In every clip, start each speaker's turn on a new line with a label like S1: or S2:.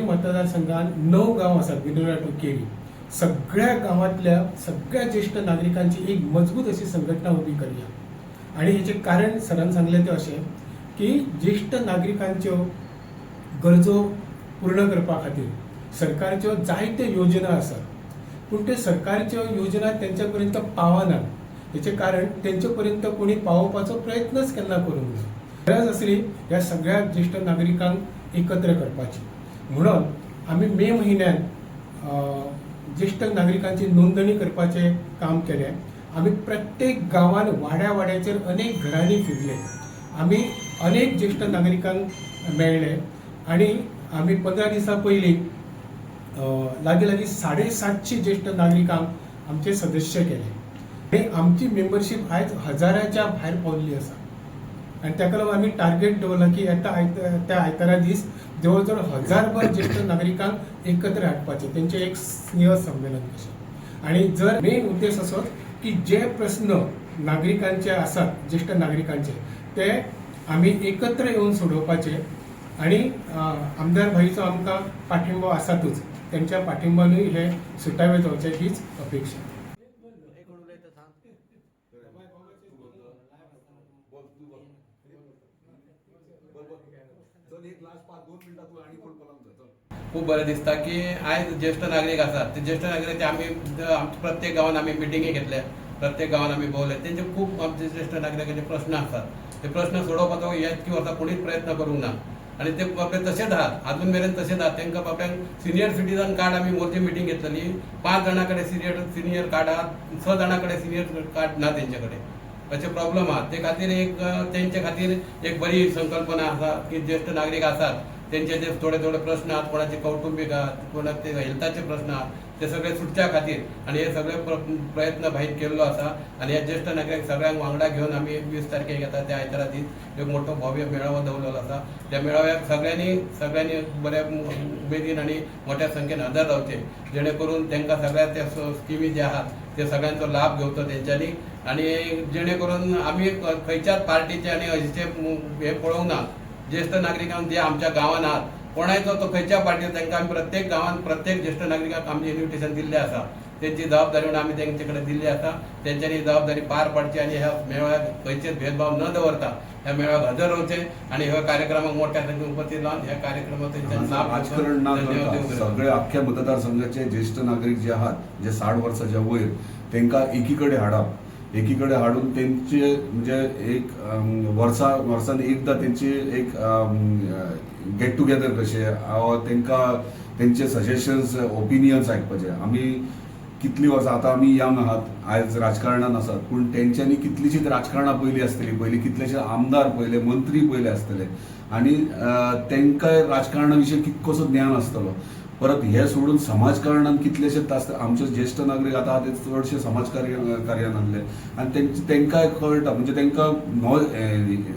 S1: मतदारसंघात नऊ गाव आसात बिनोरा टू केरी. सगळ्या गावातल्या सगळ्या ज्येष्ठ नागरिकांची एक मजबूत अशी संघटना उभी करूया. आणि हेचे कारण सरान सांगलें तें अशें की ज्येष्ठ नागरिकांच्यो गरजो पूर्ण करपा खातीर सरकारच्यो जायत्यो योजना आसात पूण ते सरकारच्यो योजना तेंच्या पर्यंत पावनात हेचे कारण तेंचे पर्यंत कोणी पावोवपाचो प्रयत्नच केन्ना करूंक ना गरज असली ह्या सगळ्या ज्येष्ठ नागरिकांक एकत्र करपाची. म्हणून आमी मे महिन्यात ज्येष्ठ नागरिकांची नोंदणी करपाचे काम केले. आमी प्रत्येक गांवांत वाड्या वाड्याचेर अनेक घरांनी फिरले. आमी अनेक ज्येष्ठ नागरिकांक मेळ्ळे आणि आमी पंदरा दिसां पयलीं लागीं लागीं साडे ज्येष्ठ नागरिकांक आमचे सदस्य केले. आणि आमची मेंबरशीप आयज हजाराच्या भायर पावल्ली आसा आणि ताका लागून आमी टार्गेट दवरला की येता आयत त्या आयतारा दीस जवळ जवळ हजारभर ज्येष्ठ नागरिकांक एकत्र हाडपाचे तेंचें एक स्नेह संमेलन कशें आणि जर मेन उद्देश असो की जे प्रश्न नागरिकांचे आसात ज्येष्ठ नागरिकांचे ते आमी एकत्र येवन सोडोवपाचे. आणि आमदार भाईचो आमकां पाठिंबो आसातूच त्यांच्या पाठिंबानूय हे सुटावे जावचे हीच अपेक्षा.
S2: खूप बरें दिसता की आयज ज्येष्ठ नागरीक आसात ते ज्येष्ठ नागरिक आमी प्रत्येक गांवान आमी मिटिंगी घेतल्या. प्रत्येक गांवान आमी भोंवले तेंचे खूब आमचे ज्येष्ठ नागरिकांचे प्रश्न आसात ते प्रश्न सोडोवपाचो इतकी वर्सां कोणीच प्रयत्न करूंक ना. आनी ते बाबडे तशेंच आहात अजून मेरेन तशेंच आहात तांकां बाबड्यांक सिनियर सिटीजन कार्ड आमी मोर्चे मिटींग घेतलेली. पांच जाणां कडेन सिनियर सिनियर कार्ड आहात. स जाणां कडेन सिनियर कार्ड ना तेंचे कडेन अशे प्रॉब्लेम आहात. ते खातीर एक तेंचे खातीर एक बरी संकल्पना आसा की ज्येष्ठ नागरीक आसात तेंचे जे थोडे थोडे प्रश्न आहात कोणाचे कौटुंबिक आहात कोणाचे हेल्थाचे प्रश्न आहात ते सगळे सुटच्या खातीर. आणि हे सगळे प्र- प्रयत्न भाईत केल्लो आसा आणि हे ज्येष्ठ नागरिक सगळ्यांक वांगडा घेऊन आमी वीस तारखेक येता त्या आयतारा दीस एक मोठो भव्य मेळावो दवरलेलो आसा त्या मेळाव्याक सगळ्यांनी सगळ्यांनी बऱ्या उमेदीन आणि मोठ्या संख्येन हजर रावचे. जेणे करून तांकां सगळ्या त्या स्किमी जे आहात ते सगळ्यांचो लाभ घेवचो तेंच्यांनी आणि जेणे करून आमी खंयच्याच पार्टीचे आणि हयचे हे पळोवंक ना ज्येष्ठ नागरिकांक जे आमच्या गांवांत आहात. कोणाचो तो खंयच्या पार्टीचो तांकां आमी प्रत्येक गांवांत प्रत्येक ज्येष्ठ नागरिकांक आमचे इन्विटेशन दिल्लें आसा तेंची जबाबदारी म्हणून आमी तेंचे कडेन दिल्ली आसा तेंच्यांनी ही जबाबदारी पार पाडची आनी ह्या मेळाव्याक खंयचेच भेदभाव न दवरता ह्या मेळाव्याक हजर रावचे आणि ह्या कार्यक्रमाक मोठ्या संख्येन उपस्थित रावन ह्या कार्यक्रमात तेंच्यांनी लाभ.
S3: सगळे अख्ख्या मतदारसंघाचे ज्येष्ठ नागरिक जे आहात जे साठ वर्साच्या वयर तांकां एकीकडे हाडप एकीकडे हाडून तेंचे म्हणजे एक वर्सा वर्सान एकदा त्यांची एक गेट टुगेदर कशें हांव तांकां तेंचे सजेशन्स ओपिनियन्स आयकपाचे आमी कितलीं वर्सां आतां आमी यंग आहात आयज राजकारणान आसात पूण तेंच्यांनी कितलीशींच राजकारणां पयलीं आसतलीं पयलीं कितलेशे आमदार पयले मंत्री पयले आसतले आनी अ, तांकां राजकारणा विशीं कितकोसो ज्ञान आसतलो परत हे सोडून समाजकारणान कितलेशेच तास आमचे ज्येष्ठ नागरीक आता ते चडशे समाजकार्य कार्यान आणले. आनी तेंच- तांकां कळटा म्हणजे तांकां नॉ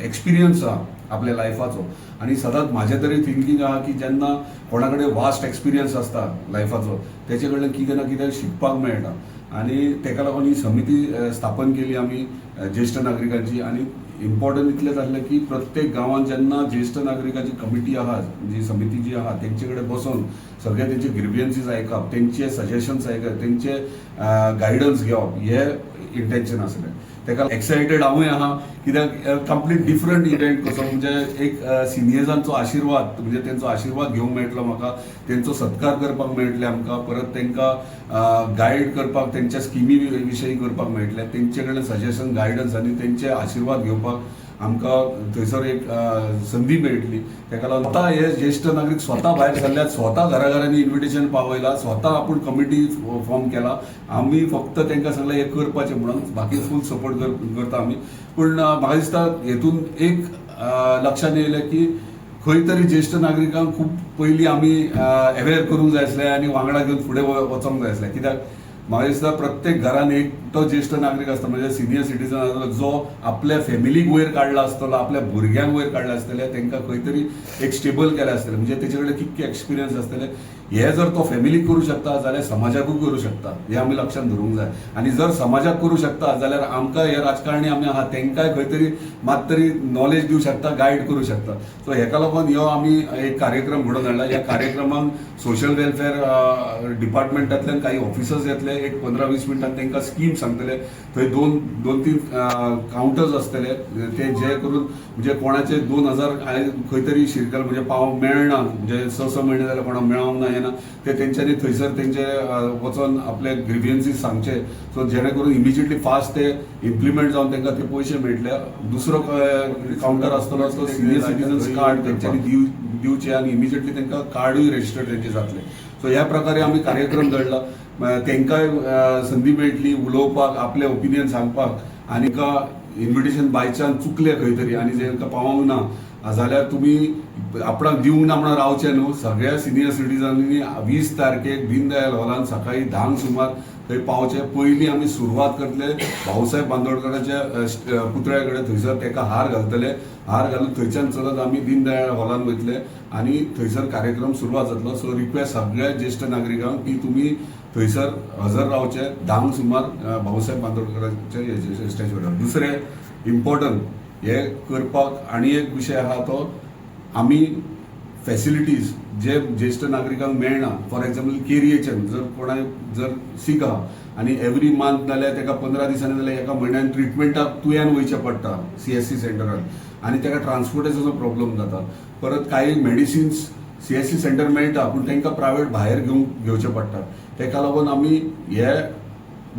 S3: एक्सपिरियन्स आहा आपल्या लायफाचो आनी सदांच म्हाजे तरी थिंकींग आहा की जेन्ना कोणा कडेन वास्ट एक्सपिरियन्स आसता लायफाचो तेजे कडल्यान कितें ना कितें शिकपाक मेळटा आनी तेका लागून ही समिती स्थापन केली आमी अ, ज्येष्ठ नागरिकांची. आनी इम्पॉर्टंट इतलें जाल्लें की प्रत्येक गांवांत जेन्ना ज्येष्ठ नागरिकाची कमिटी आहा जी समिती जी आहा तेंचे कडेन बसून सगळे तेंचे ग्रिवियन्सीस आयकप तेंचे सजेशन्स आयकप तेंचे गायडन्स घेवप हे इंटेन्शन आसलें तेका एक्सायटेड हांवूय आहा कित्याक कंप्लीट डिफरंट इव्हेंट कसो म्हणजे एक सिनियर्सांचो आशिर्वाद म्हणजे तेंचो आशिर्वाद घेवंक मेळटलो म्हाका तेंचो सत्कार करपाक मेळटले आमकां परत तेंकां गायड करपाक तेंच्या स्किमी विशयी करपाक मेळटले तेंचे कडेन सजेशन गायडन्स आनी तेंचे आशिर्वाद घेवपाक आमकां थंयसर एक संदी मेळटली. तेका लागून आतां हे ज्येश्ठ नागरीक स्वता भायर सरल्यात स्वता घरा घरांनी इन्विटेशन पावयला स्वता आपूण कमिटी फॉर्म केला. आमी फक्त तांकां सांगलें हें करपाचें म्हणून बाकी फूल सपोर्ट करता आमी पूण म्हाका दिसता हेतून एक लक्षांत येयलें की खंय तरी ज्येश्ठ नागरिकांक खूब पयलीं आमी अवेअर करूंक जाय आसलें आनी वांगडा घेवन फुडें वचोंक जाय आसलें. कित्याक? म्हाका दिसता प्रत्येक घरान एक तो ज्येष्ठ नागरीक आसता म्हणजे सिनियर सिटीजन आसता जो आपल्या फॅमिलीक वयर काडला आसतलो आपल्या भुरग्यांक वयर काडला आसतले तांकां खंय तरी एक स्टेबल केलें आसतलें म्हणजे तेजे कडेन कितके एक्सपिरियन्स आसतले हे जर तो फॅमिलीक करू शकता जाल्यार समाजाकूय करू शकता. हे आमी लक्षात धरूंक जाय. आनी जर समाजाक करू शकता जाल्यार आमकां हे राजकारणी आमी आहा तेंकाय खंय तरी मात तरी नॉलेज दिवं शकता गायड करू शकता. सो हेका लागून हो आमी एक कार्यक्रम घडोवन हाडला. ह्या कार्यक्रमाक सोशल वेलफेअर डिपार्टमेंटांतल्यान काही ऑफिसर्स येतले. एक पंदरा वीस मिनटान तांकां स्कीम सांगतले. थंय दोन दोन तीन काउंटर्स आसतले ते जे करून म्हणजे कोणाचे दोन हजार खंय तरी शिरकल म्हणजे पाव मेळना. म्हणजे स स म्हयने जाल्यार कोणाक मेळोंक ना येना ते तेंच्यांनी थंयसर तेंचे वचोन आपले ग्रिवियन्सीस सांगचे. सो जेणे करून इमिजिएटली फास्ट ते इम्प्लिमेंट जावन तांकां ते पयशे मेळटले दुसरो काउंटर आसतलो तो सिनियर सिटीजन्स कार्ड तेंच्यांनी दिवचे आनी इमिजिएटली तांकां कार्डूय रजिस्टर तेंचे जातले सो ह्या प्रकारे आमी कार्यक्रम घडला. तेंकांय संदी मेळटली उलोवपाक आपले ओपिनियन सांगपाक. आनी इन्विटेशन बाय चान्स चुकले खंय तरी आनी जेंका पावोंक ना जाल्यार तुमी आपणाक दिवंक ना म्हणून रावचे न्हू सगळ्या सिनियर सिटीजनांनी वीस तारखेक दीनदयाल हॉलान सकाळी धांक सुमार थंय पावचे पयलीं आमी सुरवात करतले. भाऊसाहेब बांदोडकराच्या पुतळ्या कडेन थंयसर ताका हार घालतले. हार घालून थंयच्यान चलत आमी दीनदयाळ हॉलान वयतले आनी थंयसर कार्यक्रम सुरवात जातलो. सो रिक्वेस्ट सगळ्या ज्येश्ठ नागरिकांक की तुमी थंयसर हजर रावचे धांक सुमार भाऊसाहेब बांदोडकराच्या स्टॅच्यूर दुसरें इम्पॉर्टंट हे करपाक आनी एक विशय आहा तो आमी फॅसिलिटीज जे ज्येष्ठ नागरिकांक मेळना फॉर एक्झाम्पल केरियेच्यान जर कोणाक जर सीक आहा आनी एवरी मंथ जाल्यार ताका पंदरा दिसांनी जाल्यार एका म्हयन्यान ट्रिटमेंटाक तुयान वयचें पडटा सी एस सी सेंटरान आनी ताका ट्रान्सपोर्टेशनाचो प्रॉब्लेम जाता. परत कांय medicines C S C center मेळटा पूण तांकां प्रायवेट भायर घेवंक घेवचें पडटा ताका लागून आमी हे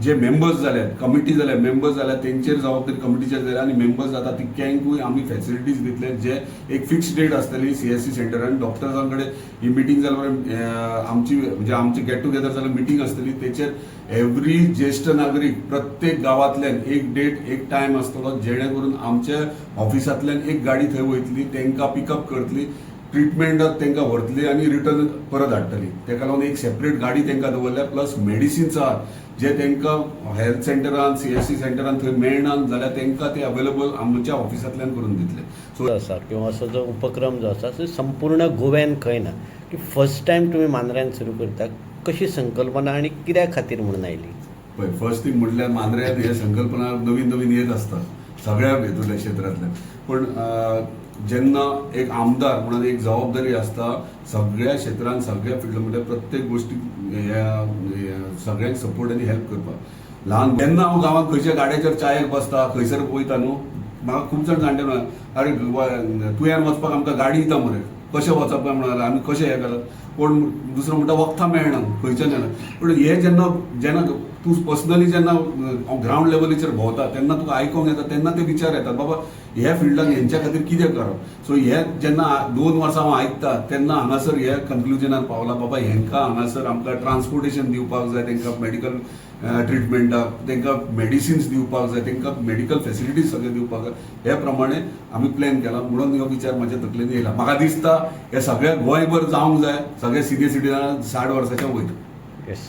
S3: जे मेंबर्स जाल्यात कमिटी जाल्यात मेंबर्स जाल्यात तेंचेर जबाबदारी कमिटीचेर जाल्या आनी मेंबर्स जाता तितक्यांकूय आमी फॅसिलिटीज दितले जे एक फिक्स डेट आसतली सी एस सी सेंटरान डॉक्टर्सां कडेन ही मिटींग जाल्या आमची म्हणजे आमची गेट टुगेदर जाल्यार मिटींग आसतली तेचेर एवरी ज्येश्ठ नागरीक प्रत्येक गांवांतल्यान एक डेट एक टायम आसतलो जेणे करून आमच्या ऑफिसांतल्यान एक गाडी थंय वयतली तांकां पिकअप करतली. ट्रिटमेंटाक तांकां व्हरतली आनी रिटर्न परत हाडटली. ताका लागून एक सेपरेट गाडी तांकां दवरल्या प्लस मेडिसिन्स आहात जे तांकां हेल्थ सेंटरान सी एस सी सेंटरान थंय मेळना जाल्यार तांकां ते अवेलेबल आमच्या ऑफिसांतल्यान करून दितले. सो
S4: आसा किंवा असो जो उपक्रम जो आसा तो संपूर्ण गोव्यान खंय ना की फर्स्ट टायम तुमी मांद्र्यान सुरू करता कशी संकल्पना आनी कित्या खातीर म्हणून आयली?
S3: पळय फर्स्ट थिंग म्हटल्यार मांद्र्यात हे संकल्पना नवीन नवीन येत असतात सगळ्या हेतूंतल्या क्षेत्रांतल्यान. पण जेन्ना एक आमदार म्हणून एक जबाबदारी आसता सगळ्या क्षेत्रांत सगळ्या फिल्डांमध्ये प्रत्येक गोष्टी ह्या सगळ्यांक सपोर्ट आनी हेल्प करपाक. ल्हान जेन्ना हांव गांवांत खंयच्या गाड्याचेर चायेक बसता खंयसर वयता न्हू म्हाका खूब जाण जाणटे म्हणा अरे तुवें वचपाक आमकां गाडी दिता मरे कशें वचप काय? म्हणून आमी कशें हें करतात कोण दुसरो म्हणटा वखदां मेळना खंयच्यान जेन्ना पूण हे जेन्ना जेन्ना तूं पर्सनली जेन्ना ग्रावंड लेवलीचेर भोंवता तेन्ना तुका आयकोंक येता तेन्ना ते विचार येतात बाबा ह्या फिल्डान हेंच्या खातीर कितें करप सो हे जेन्ना दोन वर्सां हांव आयकता तेन्ना हांगासर हे कन्क्लुजनार पावला बाबा हेंकां हांगासर आमकां ट्रान्सपोर्टेशन दिवपाक जाय तांकां मेडिकल ट्रिटमेंटाक तांकां मेडिसिन्स दिवपाक जाय तांकां मेडिकल फेसिलिटीज सगळे दिवपाक जाय. हे प्रमाणे आमी प्लॅन केला. म्हणून हो विचार म्हाज्या तकलेन येयला. म्हाका दिसता हे सगळ्या गोंयभर जावंक जाय सगळे सिनियर सिटीजन साठ वर्साच्या वयर.
S4: येस